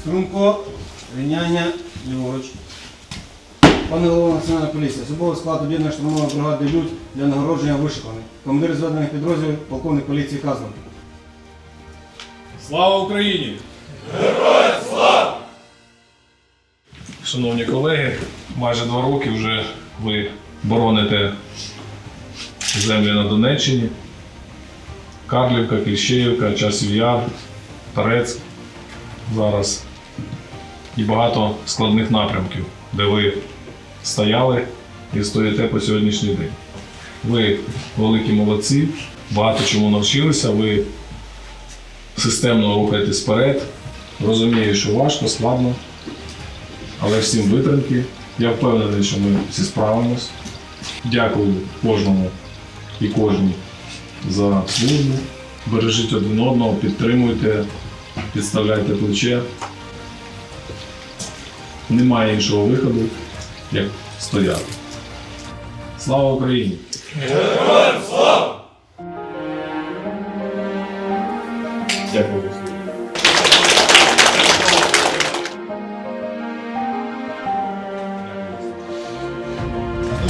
Струнко, рівняння, ліворуч. Пане голова Національної поліції, особовий склад об'єднаної штурмової бригади «Людь» для нагородження вишиканий. Командир зведених підрозділів, полковник поліції Казман. Слава Україні! Героям слава! Шановні колеги, майже два роки вже ви бороните землі на Донеччині. Карлівка, Кліщеївка, Часів Яр, Торецьк зараз. І багато складних напрямків, де ви стояли і стоїте по сьогоднішній день. Ви великі молодці, багато чому навчилися. Ви системно рухаєтесь вперед. Розумію, що важко, складно, але всім витримки. Я впевнений, що ми всі справимось. Дякую кожному і кожній за службу. Бережіть один одного, підтримуйте, підставляйте плече. Немає іншого виходу, як стояти. Слава Україні! Героям слава! Дякую.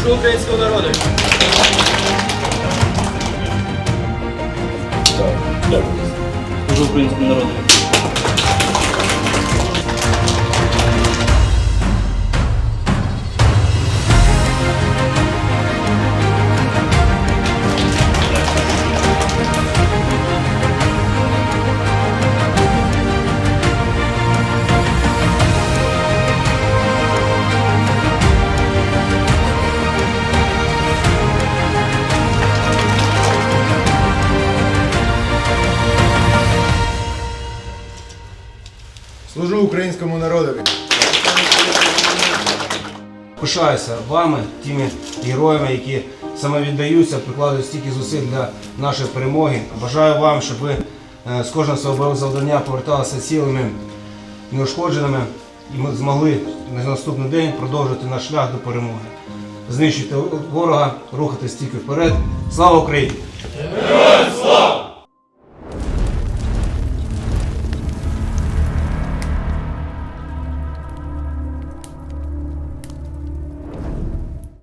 Служу українського народу. Дякую. Служу українському народу. Служу українському народові. Пишаюся вами, тими героями, які саме віддаються, прикладають стільки зусиль для нашої перемоги. Бажаю вам, щоб ви е, з кожного свого завдання поверталися цілими, неушкодженими, і ми змогли на наступний день продовжити наш шлях до перемоги. Знищити ворога, рухатись тільки вперед. Слава Україні!